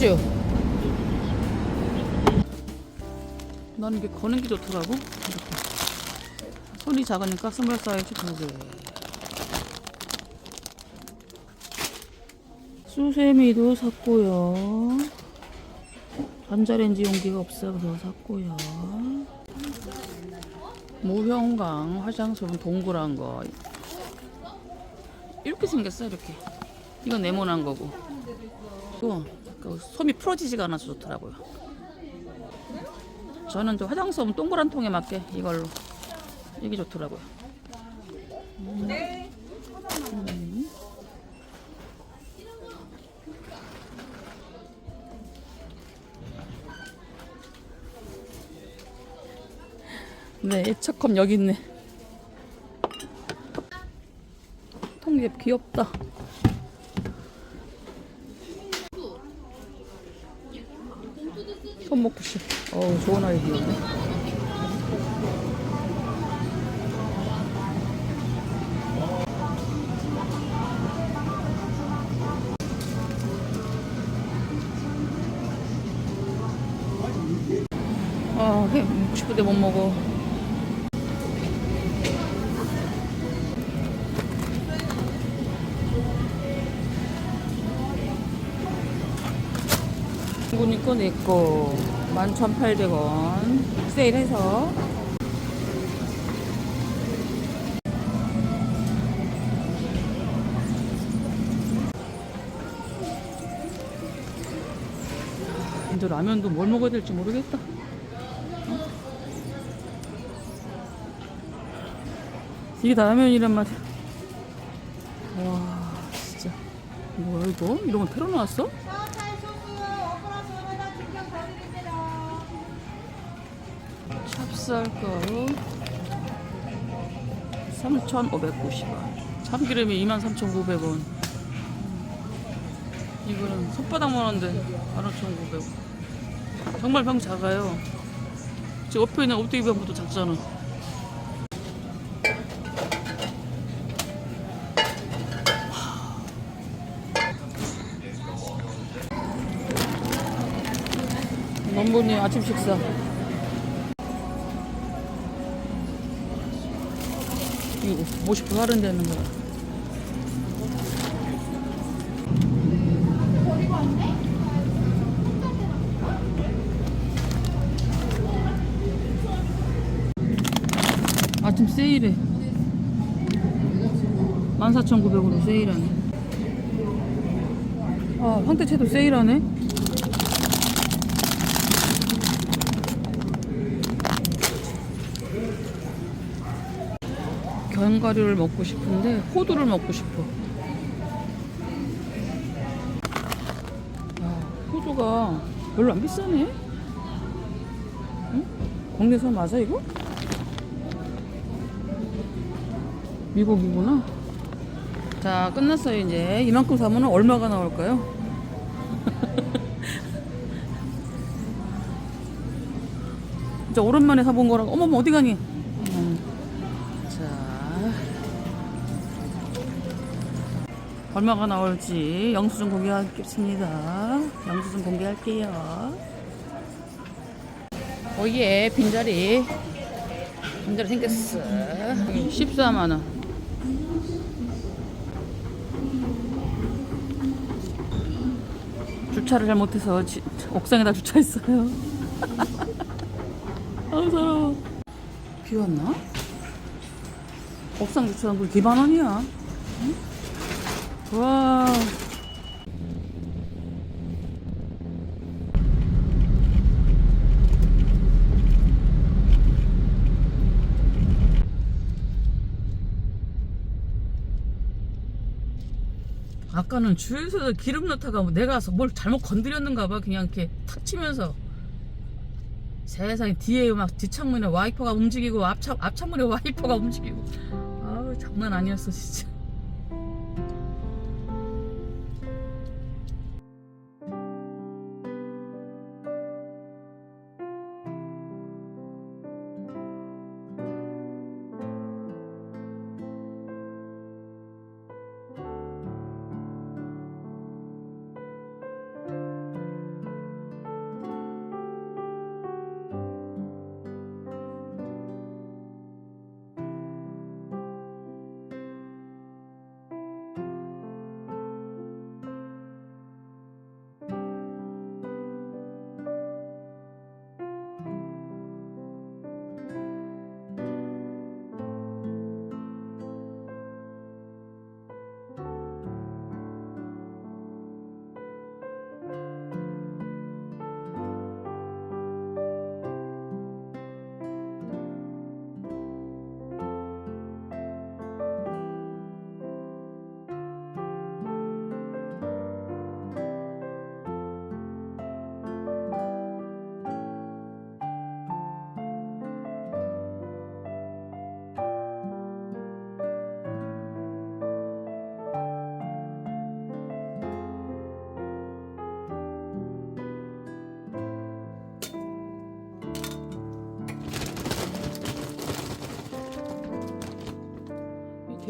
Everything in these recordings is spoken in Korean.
삭주. 나는 이게 거는 게 좋더라고. 이렇게. 손이 작으니까 스몰 사이즈 두 개. 수세미도 샀고요. 전자레인지 용기가 없어서 샀고요. 무형광 화장솜 동그란 거. 이렇게 생겼어 이렇게. 이건 네모난 거고. 또 그 솜이 풀어지지가 않아서 좋더라고요. 저는 저 화장솜 동그란 통에 맞게 이걸로 이게 좋더라고요. 음. 음. 네, 애착컵 여기 있네. 통립 귀엽다. 손목 푸시. 어우, 좋은 아이디어네. 아, 회 먹고 싶은데 못 먹어. 거 내거 11,800원 세일해서 이제 라면도 뭘 먹어야 될지 모르겠다 어? 이게 다 라면이란 말이야 와 진짜 뭐야 이거? 이런 거 나왔어? 찹쌀가루 3,590원. 참기름이 23,900원. 이거는 손바닥만 한데 15,900원 정말 병 작아요. 저 옆에 있는 오뚜기 병보다 작잖아. 넘보니 아침 식사 50% 할인되는 거야. 아침 세일해. 14,900원으로 세일하네. 아, 황태채도 세일하네. 견과류를 먹고 싶은데 호두를 먹고 싶어. 야, 호두가 별로 안 비싸네. 응? 국내산 맞아 이거? 미국이구나. 자 끝났어요 이제 이만큼 사면 얼마가 나올까요? 진짜 오랜만에 사본 거라 어머머 어디 가니? 얼마가 나올지 영수증 공개하겠습니다. 영수증 공개할게요. 오예 빈자리 빈자리 생겼어. 14만 원. 주차를 잘 못해서 지- 옥상에다 주차했어요. 아우 서러워. 비 왔나? 옥상 주차한 거 기반 원이야. 응? 와. 아까는 주유소에서 기름 넣다가 뭐 내가 뭘 잘못 건드렸는가 봐. 그냥 이렇게 탁 치면서. 세상에 뒤에 막 뒷창문에 와이퍼가 움직이고 앞창, 앞창문에 와이퍼가 움직이고. 아우 장난 아니었어 진짜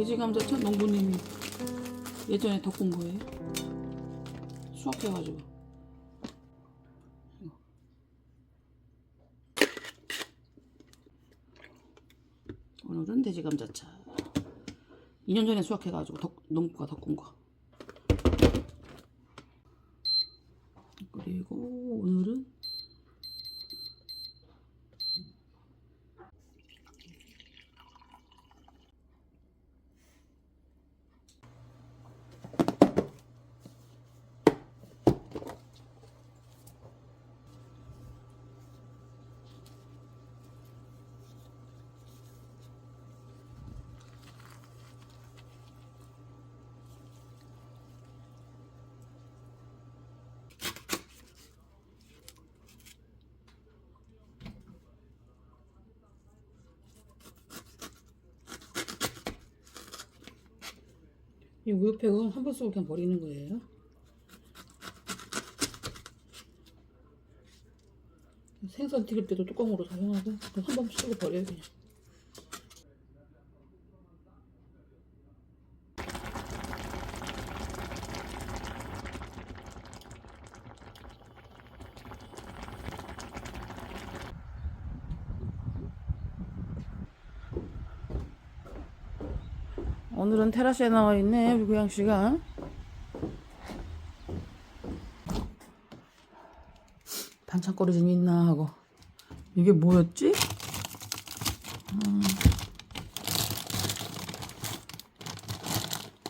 돼지 감자차 농부님이 예전에 덕분 거예요. 수확해가지고. 오늘은 돼지 감자차. 2년 전에 수확해가지고 덕, 농부가 덕분 거. 그리고 오늘은 이 우유팩은 한 번 쓰고 그냥 버리는 거예요. 생선 튀길 때도 뚜껑으로 사용하고 한 번 쓰고 버려요 그냥. 오늘은 테라스에 나와 있네 우리 고양 씨가. 반찬거리 좀 있나 하고 이게 뭐였지? 음.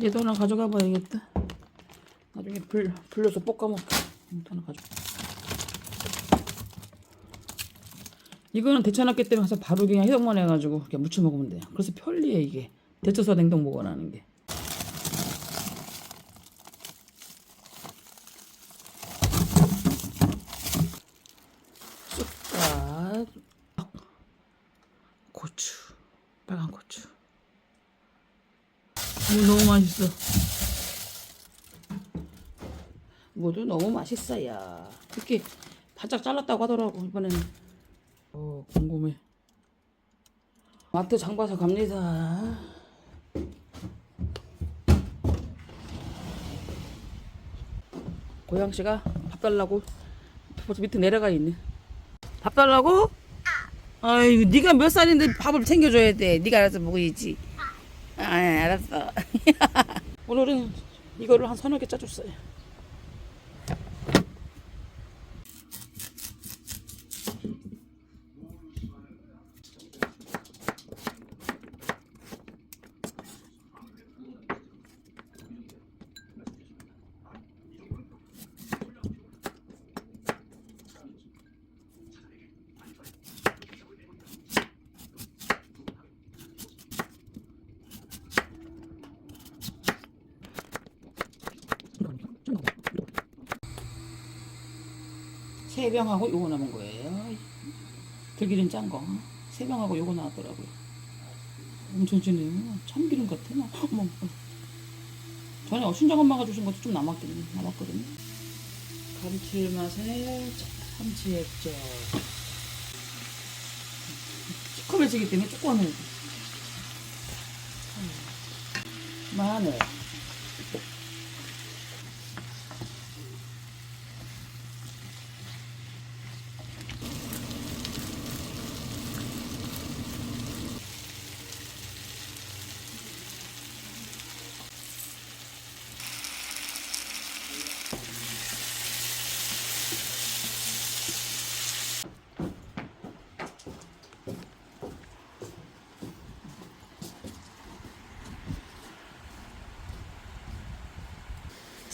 얘도 하나 가져가 봐야겠다. 나중에 불, 불려서 볶아먹게. 이것도 하나 가져. 이거는 데쳐놨기 때문에 바로 그냥 해동만 해가지고 그냥 무쳐 먹으면 돼요. 그래서 편리해 이게. 데쳐서 냉동 보관하는 게. 쑥갓, 고추, 빨간 고추. 이거 너무 맛있어. 모두 너무 맛있어요. 이렇게 바짝 잘랐다고 하더라고 이번에는. 어 궁금해. 마트 장 봐서 갑니다. 고양 씨가 밥 달라고 벌써 밑에 내려가 있네. 밥 달라고? 아이고 네가 몇 살인데 밥을 챙겨줘야 돼. 네가 알아서 먹어야지. 아 알았어. 오늘은 이거를 한 서너 개 짜줬어요. 세 병하고 요거 남은 거예요. 들기름 짠 거. 세 병하고 요거 나왔더라고요. 엄청 진해요. 참기름 같아. 막. 어머. 전에 신정 엄마가 주신 것도 좀 남았겠네. 남았거든요. 감칠맛에 참치 액젓. 시커매지기 때문에 조금 하면 돼. 마늘.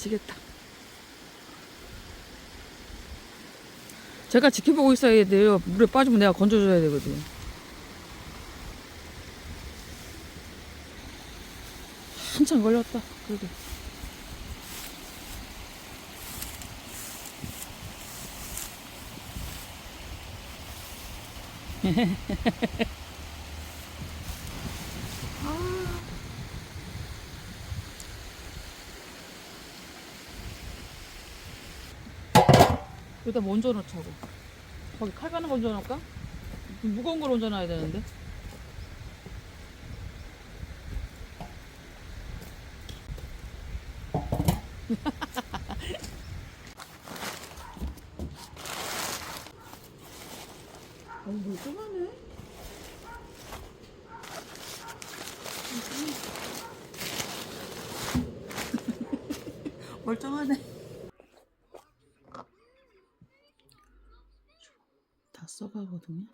지겠다. 제가 지켜보고 있어야 돼요. 물에 빠지면 내가 건져줘야 되거든. 한참 걸렸다. 그래도. 여기다 뭐 얹어놓자고. 거기 칼가는 거 얹어놓을까? 무거운 걸 얹어놔야 되는데. 어, 멀쩡하네. 멀쩡하네. 써가거든요.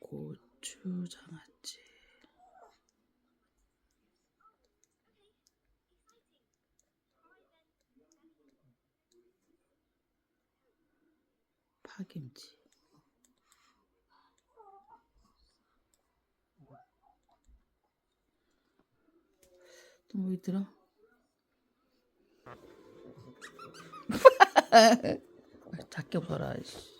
고추 장아찌 파김치 또 뭐 있더라? 작게 웃어라 씨.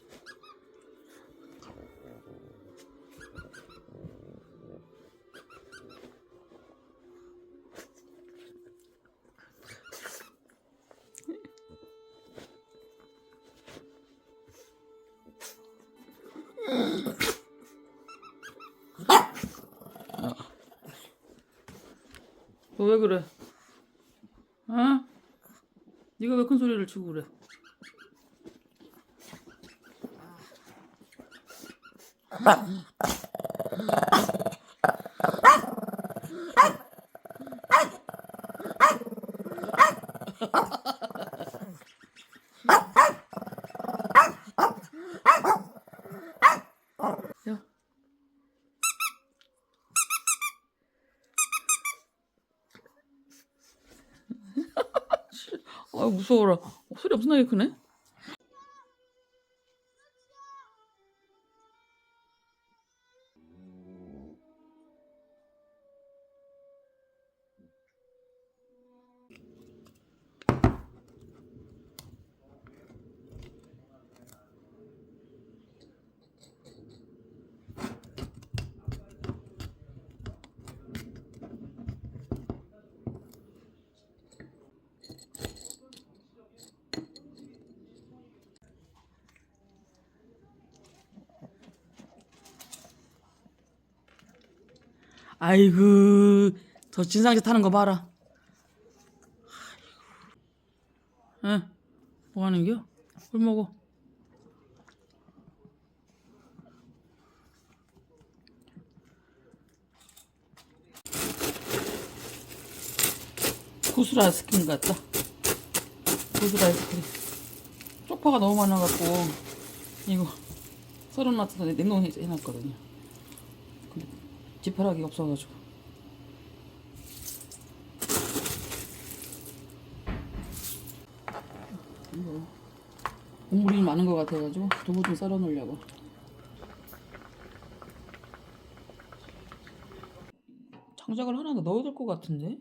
왜 그래? 어? 네가 왜 큰 소리를 치고 그래? 야. 아 무서워라. 어, 소리 엄청나게 크네. 아이고 저 진상짓 타는 거 봐라. 에? 뭐 하는겨? 술 먹어. 구슬 아이스크림 같다. 구슬 아이스크림. 쪽파가 너무 많아갖고 이거 썰어놨다 냉동해 해놨거든요. 지퍼락이 없어가지고. 이거 국물이 많은 것 같아가지고 두부 좀 썰어 놓으려고. 장작을 하나 더 넣어야 될 것 같은데?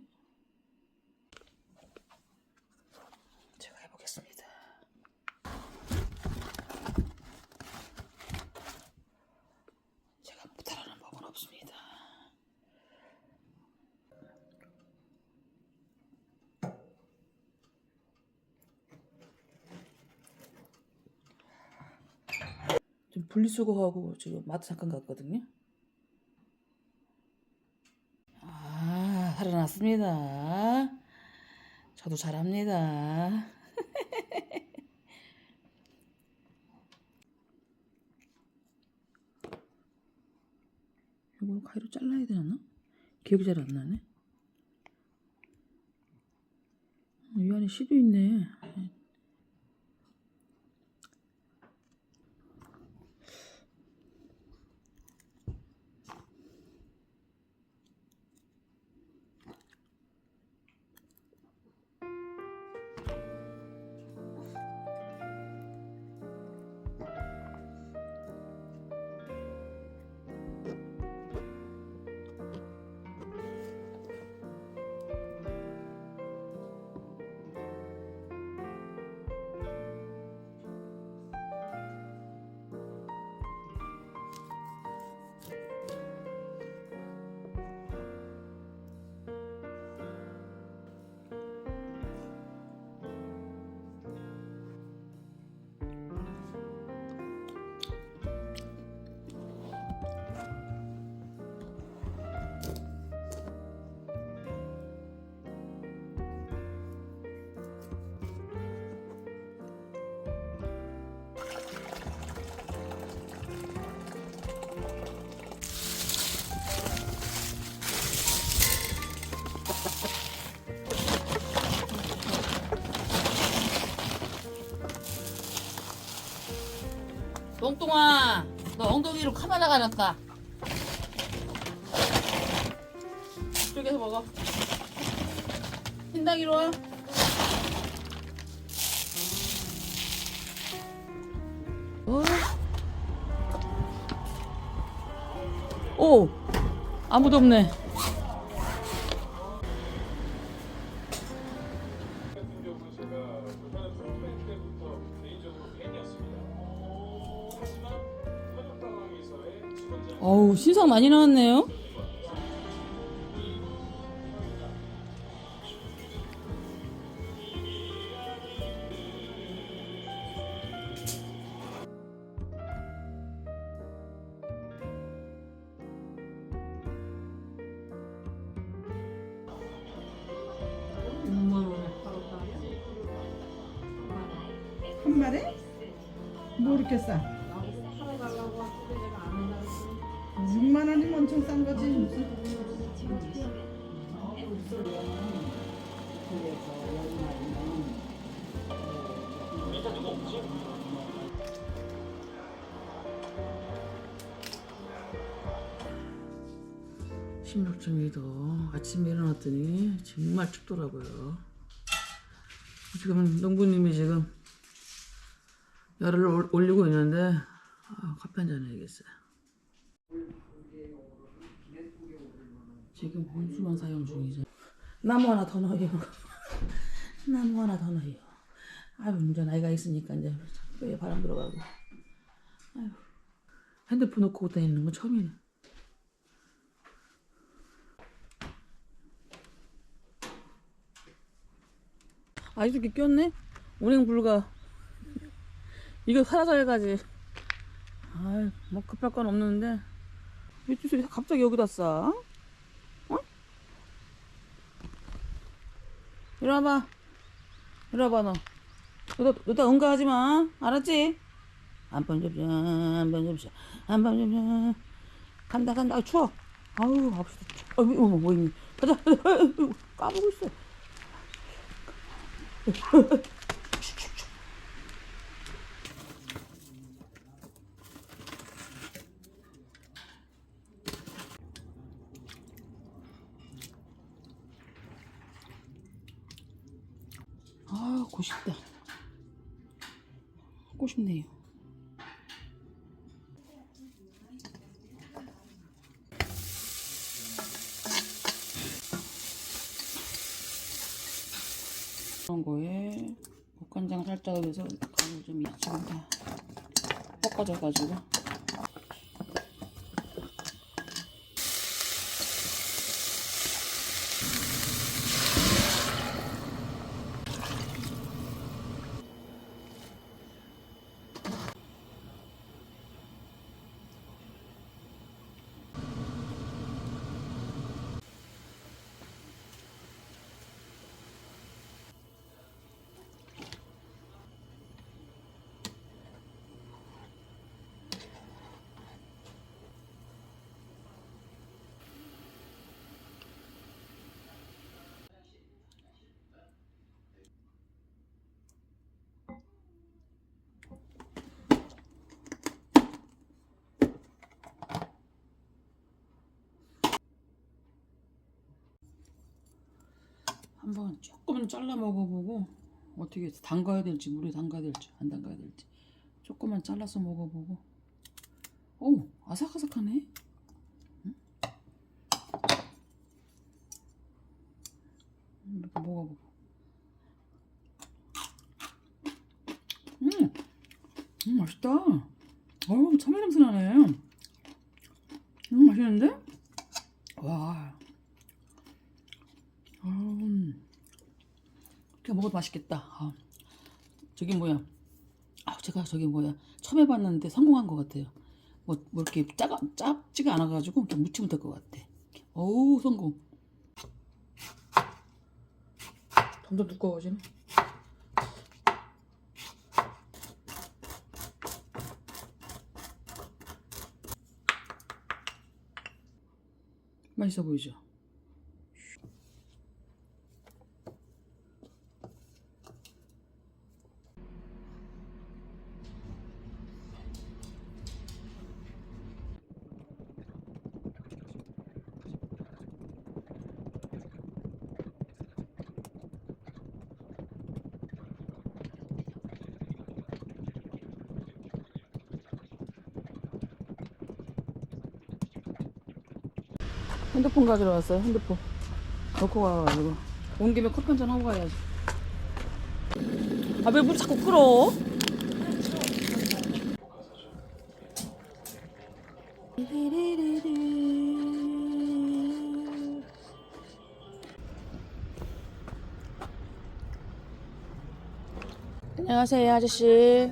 제가 해보겠습니다. 제가 못하라는 법은 없습니다. 좀 분리수거하고 지금 마트 잠깐 갔거든요. 아, 살아났습니다. 저도 잘합니다. 이걸 가위로 잘라야 되나? 기억이 잘 안 나네. 어, 이 안에 씨도 있네. 똥똥아, 너 엉덩이로 카메라 가렸다. 이쪽에서 먹어. 흰당이로 와. 어? 오, 아무도 없네. 신상 많이 나왔네요. 한 마리? 뭐 이렇게 싸? 6만 원이면 엄청 싼 거지. 심력증이도 아침에 일어났더니 정말 춥더라고요. 지금 농부님이 지금 열을 올- 올리고 있는데 아, 커피 한잔 해야겠어요. 지금 온수만 사용 중이죠. 나무 하나 더 넣어요. 나무 하나 더 넣어요. 아유 이제 나이가 있으니까 이제 뼈에 바람 들어가고. 아유 핸드폰 놓고 다니는 건 처음이네. 아직도 이렇게 꼈네? 운행 불가. 이거 살아서 가지. 아이, 뭐 급할 건 없는데. 왜 갑자기 여기다 싸? 이리 와봐. 이리 와봐, 너. 너다, 너다 응가하지 마. 알았지? 안번 접시, 안번 접시, 안번 접시. 간다, 간다. 아, 추워. 아우. 추워. 아유, 어머, 뭐 있니? 가자. 까보고 있어. 아, 고싶다. 고싶네요. 그런 거에 국간장 살짝 넣어서 간을 좀 지금 다 볶아져가지고 한번 조금 잘라 먹어보고 어떻게 담가야 될지 물에 담가야 될지 안 담가야 될지 조금만 잘라서 먹어보고. 오 아삭아삭하네. 응? 이렇게 먹어보고. 음, 음 맛있다. 어우 참외 냄새 나네. 음 맛있는데? 와 음, 이렇게 먹어도 맛있겠다. 아, 저기 뭐야? 아, 제가 저기 뭐야? 처음 해봤는데 성공한 것 같아요. 뭐, 뭐 이렇게 짜가 짭지가 않아가지고 이렇게 무치면 될것 같아. 어우 성공. 점점 두꺼워지네. 맛있어 보이죠? 핸드폰 가지러 왔어요 핸드폰. 놓고 가가지고. 온 김에 커피 한잔 하고 가야지. 아 왜 물 자꾸 끓어? 안녕하세요 아저씨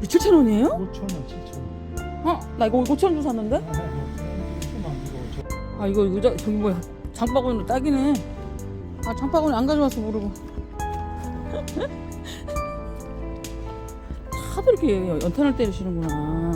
헉, 7,000원이에요? 5천 원, 7천 원. 어? 나 이거 5,000원 주고 샀는데? 아 이거 의자 저기 뭐야 장바구니로 딱이네 아 장바구니 안 가져와서 모르고 다들 이렇게 연탄을 때리시는구나